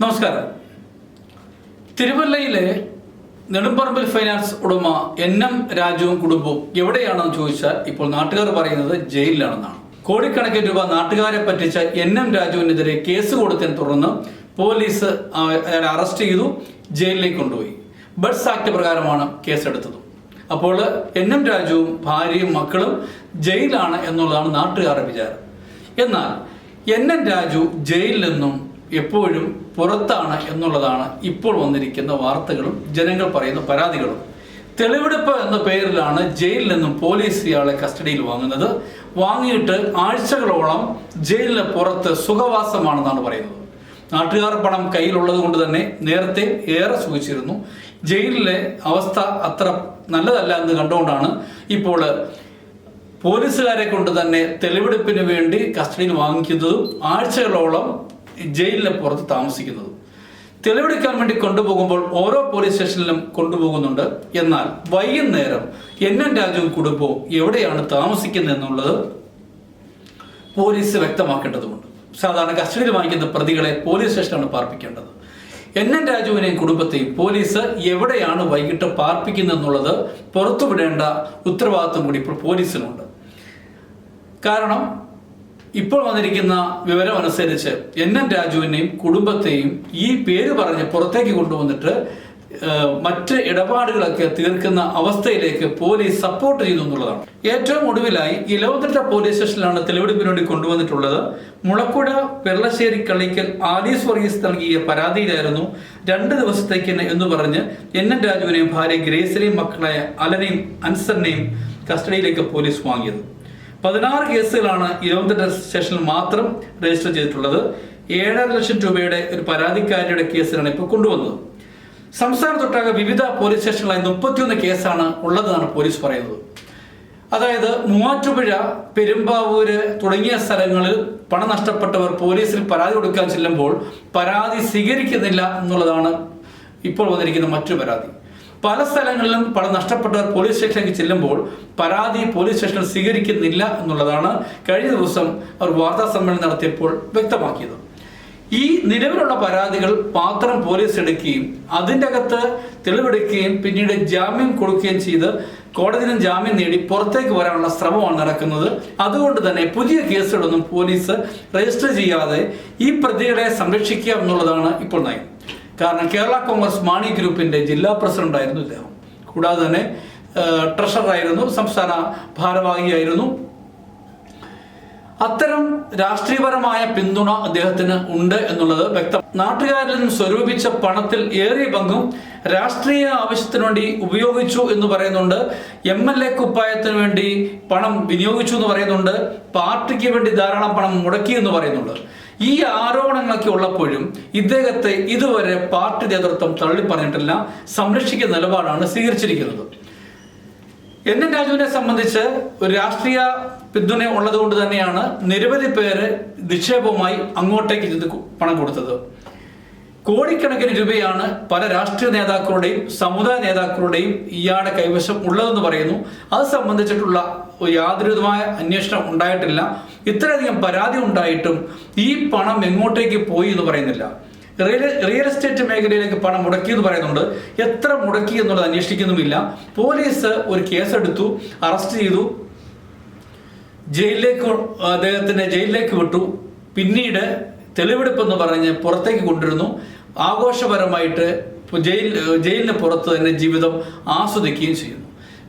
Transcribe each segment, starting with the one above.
നമസ്കാരം. തിരുവല്ലയിലെ നെടുമ്പറമ്പിൽ ഫൈനാൻസ് ഉടമ എൻ എം രാജുവും കുടുംബവും എവിടെയാണെന്ന് ചോദിച്ചാൽ ഇപ്പോൾ നാട്ടുകാർ പറയുന്നത് ജയിലിലാണെന്നാണ്. കോടിക്കണക്കിന് രൂപ നാട്ടുകാരെ പറ്റിച്ച എൻ എം രാജുവിനെതിരെ കേസ് കൊടുത്തതിനെ തുടർന്ന് പോലീസ് അയാളെ അറസ്റ്റ് ചെയ്തു ജയിലിലേക്ക് കൊണ്ടുപോയി. ബഡ്സ് ആക്ട് പ്രകാരമാണ് കേസെടുത്തത്. അപ്പോൾ എൻ എം രാജുവും ഭാര്യയും മക്കളും ജയിലാണ് എന്നുള്ളതാണ് നാട്ടുകാരുടെ വിചാരം. എന്നാൽ എൻ എൻ രാജു ജയിലിൽ നിന്നും എപ്പോഴും പുറത്താണ് എന്നുള്ളതാണ് ഇപ്പോൾ വന്നിരിക്കുന്ന വാർത്തകളും ജനങ്ങൾ പറയുന്ന പരാതികളും. തെളിവെടുപ്പ് എന്ന പേരിലാണ് ജയിലിൽ നിന്നും പോലീസ് ഇയാളെ കസ്റ്റഡിയിൽ വാങ്ങുന്നത്. വാങ്ങിയിട്ട് ആഴ്ചകളോളം ജയിലിന് പുറത്ത് സുഖവാസമാണെന്നാണ് പറയുന്നത്. നാട്ടുകാർ പണം കയ്യിലുള്ളത് കൊണ്ട് തന്നെ നേരത്തെ ഏറെ സൂചിച്ചിരുന്നു ജയിലിലെ അവസ്ഥ അത്ര നല്ലതല്ല എന്ന് കണ്ടുകൊണ്ടാണ് ഇപ്പോൾ പോലീസുകാരെ കൊണ്ട് തന്നെ തെളിവെടുപ്പിന് വേണ്ടി കസ്റ്റഡിയിൽ വാങ്ങിക്കുന്നതും ആഴ്ചകളോളം ജയിലിന് പുറത്ത് താമസിക്കുന്നത്. തെളിവെടുക്കാൻ വേണ്ടി കൊണ്ടുപോകുമ്പോൾ ഓരോ പോലീസ് സ്റ്റേഷനിലും കൊണ്ടുപോകുന്നുണ്ട്. എന്നാൽ വൈകുന്നേരം എൻ എൻ രാജുവും കുടുംബവും എവിടെയാണ് താമസിക്കുന്നത് എന്നുള്ളത് പോലീസ് വ്യക്തമാക്കേണ്ടതുണ്ട്. സാധാരണ കസ്റ്റഡിയിൽ വാങ്ങിക്കുന്ന പ്രതികളെ പോലീസ് സ്റ്റേഷനാണ് പാർപ്പിക്കേണ്ടത്. എൻ എൻ രാജുവിനെയും കുടുംബത്തെയും പോലീസ് എവിടെയാണ് വൈകിട്ട് പാർപ്പിക്കുന്നത് എന്നുള്ളത് പുറത്തുവിടേണ്ട ഉത്തരവാദിത്വം കൂടി ഇപ്പോൾ പോലീസിനുണ്ട്. കാരണം ഇപ്പോൾ വന്നിരിക്കുന്ന വിവരം അനുസരിച്ച് എൻ എൻ രാജുവിനെയും കുടുംബത്തെയും ഈ പേര് പറഞ്ഞ് പുറത്തേക്ക് കൊണ്ടുവന്നിട്ട് മറ്റ് ഇടപാടുകളൊക്കെ തീർക്കുന്ന അവസ്ഥയിലേക്ക് പോലീസ് സപ്പോർട്ട് ചെയ്യുന്നു എന്നുള്ളതാണ്. ഏറ്റവും ഒടുവിലായി ഇലവത്തിട്ട പോലീസ് സ്റ്റേഷനിലാണ് തെളിവെടുപ്പിന് വേണ്ടി കൊണ്ടുവന്നിട്ടുള്ളത്. മുളക്കുട പെർളശ്ശേരി കളിക്കൽ ആലീസ് വർഗീസ് നൽകിയ പരാതിയിലായിരുന്നു രണ്ട് ദിവസത്തേക്ക് എന്ന് പറഞ്ഞ് എൻ എൻ രാജുവിനെയും ഭാര്യ ഗ്രേസിനെയും മക്കളായ അലനെയും അൻസറിനെയും കസ്റ്റഡിയിലേക്ക് പോലീസ് വാങ്ങിയത്. പതിനാറ് കേസുകളാണ് ഇരുപത്തെട്ട് സ്റ്റേഷനിൽ മാത്രം രജിസ്റ്റർ ചെയ്തിട്ടുള്ളത്. ഏഴര ലക്ഷം രൂപയുടെ ഒരു പരാതിക്കാരിയുടെ കേസിലാണ് ഇപ്പോൾ കൊണ്ടുവന്നത്. സംസ്ഥാനത്തൊട്ടാകെ വിവിധ പോലീസ് സ്റ്റേഷനുകളായി മുപ്പത്തിയൊന്ന് കേസാണ് ഉള്ളതെന്നാണ് പോലീസ് പറയുന്നത്. അതായത് മൂവാറ്റുപുഴ പെരുമ്പാവൂര് തുടങ്ങിയ സ്ഥലങ്ങളിൽ പണം നഷ്ടപ്പെട്ടവർ പോലീസിൽ പരാതി കൊടുക്കാൻ ചെല്ലുമ്പോൾ പരാതി സ്വീകരിക്കുന്നില്ല എന്നുള്ളതാണ് ഇപ്പോൾ വന്നിരിക്കുന്ന മറ്റു പരാതി. പല സ്ഥലങ്ങളിലും പണം നഷ്ടപ്പെട്ടവർ പോലീസ് സ്റ്റേഷനിലേക്ക് ചെല്ലുമ്പോൾ പരാതി പോലീസ് സ്റ്റേഷനിൽ സ്വീകരിക്കുന്നില്ല എന്നുള്ളതാണ് കഴിഞ്ഞ ദിവസം അവർ വാർത്താ സമ്മേളനം നടത്തിയപ്പോൾ വ്യക്തമാക്കിയത്. ഈ നിലവിലുള്ള പരാതികൾ മാത്രം പോലീസ് എടുക്കുകയും അതിന്റെ അകത്ത് തെളിവെടുക്കുകയും പിന്നീട് ജാമ്യം കൊടുക്കുകയും ചെയ്ത് കോടതിയിൽ ജാമ്യം നേടി പുറത്തേക്ക് വരാനുള്ള ശ്രമമാണ് നടക്കുന്നത്. അതുകൊണ്ട് തന്നെ പുതിയ കേസുകളൊന്നും പോലീസ് രജിസ്റ്റർ ചെയ്യാതെ ഈ പ്രതികളെ സംരക്ഷിക്കുക എന്നുള്ളതാണ് ഇപ്പോൾ നയം. കാരണം കേരള കോൺഗ്രസ് മാണി ഗ്രൂപ്പിന്റെ ജില്ലാ പ്രസിഡന്റായിരുന്നു ഇദ്ദേഹം. കൂടാതെ തന്നെ ട്രഷററായിരുന്നു സംസ്ഥാന ഭാരവാഹിയായിരുന്നു. അത്തരം രാഷ്ട്രീയപരമായ പിന്തുണ അദ്ദേഹത്തിന് ഉണ്ട് എന്നുള്ളത് വ്യക്തം. നാട്ടുകാരിൽ നിന്ന് സ്വരൂപിച്ച പണത്തിൽ ഏറിയ പങ്കും രാഷ്ട്രീയ ആവശ്യത്തിനു വേണ്ടി ഉപയോഗിച്ചു എന്ന് പറയുന്നുണ്ട്. എം എൽ എ കുപ്പായത്തിന് വേണ്ടി പണം വിനിയോഗിച്ചു എന്ന് പറയുന്നുണ്ട്. പാർട്ടിക്ക് വേണ്ടി ധാരാളം പണം മുടക്കി എന്ന് പറയുന്നുണ്ട്. ഈ ആരോപണങ്ങളൊക്കെ ഉള്ളപ്പോഴും ഇദ്ദേഹത്തെ ഇതുവരെ പാർട്ടി നേതൃത്വം തള്ളിപ്പറഞ്ഞിട്ടില്ല. സംരക്ഷിക്കുന്ന നിലപാടാണ് സ്വീകരിച്ചിരിക്കുന്നത്. എൻ എൻ രാജുവിനെ സംബന്ധിച്ച് ഒരു രാഷ്ട്രീയ പിന്തുണ ഉള്ളത് കൊണ്ട് തന്നെയാണ് നിരവധി പേര് നിക്ഷേപവുമായി അങ്ങോട്ടേക്ക് ചെന്ന് പണം കൊടുത്തത്. കോടിക്കണക്കിന് രൂപയാണ് പല രാഷ്ട്രീയ നേതാക്കളുടെയും സമുദായ നേതാക്കളുടെയും ഇയാളുടെ കൈവശം ഉള്ളതെന്ന് പറയുന്നു. അത് സംബന്ധിച്ചിട്ടുള്ള യാതൊരുവിധമായ അന്വേഷണം ഉണ്ടായിട്ടില്ല. ഇത്രയധികം പരാതി ഉണ്ടായിട്ടും ഈ പണം എങ്ങോട്ടേക്ക് പോയി എന്ന് പറയുന്നില്ല. റിയൽ റിയൽ എസ്റ്റേറ്റ് മേഖലയിലേക്ക് പണം മുടക്കി എന്ന് പറയുന്നുണ്ട്. എത്ര മുടക്കി എന്നുള്ളത് അന്വേഷിക്കുന്നുമില്ല. പോലീസ് ഒരു കേസെടുത്തു അറസ്റ്റ് ചെയ്തു. ജയിലിലേക്ക് അദ്ദേഹത്തിനെ ജയിലിലേക്ക് വിട്ടു. പിന്നീട് തെളിവെടുപ്പ് എന്ന് പറഞ്ഞ് പുറത്തേക്ക് കൊണ്ടിരുന്നു ആഘോഷപരമായിട്ട് ജയിൽ ജയിലിന് പുറത്ത് തന്നെ ജീവിതം ആസ്വദിക്കുകയും ചെയ്യുന്നു.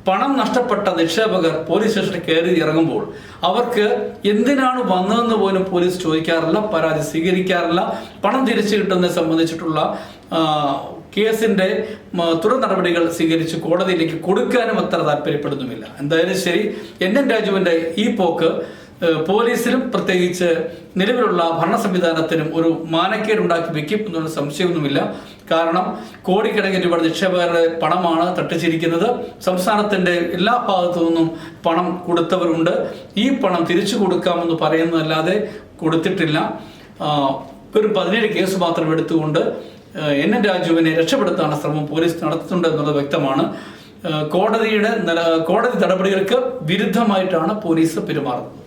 പണം നഷ്ടപ്പെട്ട നിക്ഷേപകർ പോലീസ് സ്റ്റേഷനിൽ കയറി ഇറങ്ങുമ്പോൾ അവർക്ക് എന്തിനാണ് വന്നതെന്ന് പോലും പോലീസ് ചോദിക്കാറില്ല പരാതി സ്വീകരിക്കാറില്ല. പണം തിരിച്ചു കിട്ടുന്നതിനെ സംബന്ധിച്ചിട്ടുള്ള കേസിന്റെ തുടർ നടപടികൾ സ്വീകരിച്ച് കോടതിയിലേക്ക് കൊടുക്കാനും അത്ര താല്പര്യപ്പെടുന്നുമില്ല. എന്തായാലും ശരി എൻ എൻ രാജുവിന്റെ ഈ പോക്ക് പോലീസിനും പ്രത്യേകിച്ച് നിലവിലുള്ള ഭരണ സംവിധാനത്തിനും ഒരു മാനക്കേട് ഉണ്ടാക്കി വെക്കും എന്നുള്ള സംശയമൊന്നുമില്ല. കാരണം കോടിക്കണക്കിന് രൂപ നിക്ഷേപകരുടെ പണമാണ് തട്ടിച്ചിരിക്കുന്നത്. സംസ്ഥാനത്തിന്റെ എല്ലാ ഭാഗത്തു നിന്നും പണം കൊടുത്തവരുണ്ട്. ഈ പണം തിരിച്ചു കൊടുക്കാമെന്ന് പറയുന്നതല്ലാതെ കൊടുത്തിട്ടില്ല. ഒരു പതിനേഴ് കേസ് മാത്രം എടുത്തുകൊണ്ട് എൻ എൻ രാജുവിനെ രക്ഷപ്പെടുത്താനുള്ള ശ്രമം പോലീസ് നടത്തുന്നുണ്ട് എന്നുള്ളത് വ്യക്തമാണ്. കോടതിയുടെ കോടതി നടപടികൾക്ക് വിരുദ്ധമായിട്ടാണ് പോലീസ് പെരുമാറുന്നത്.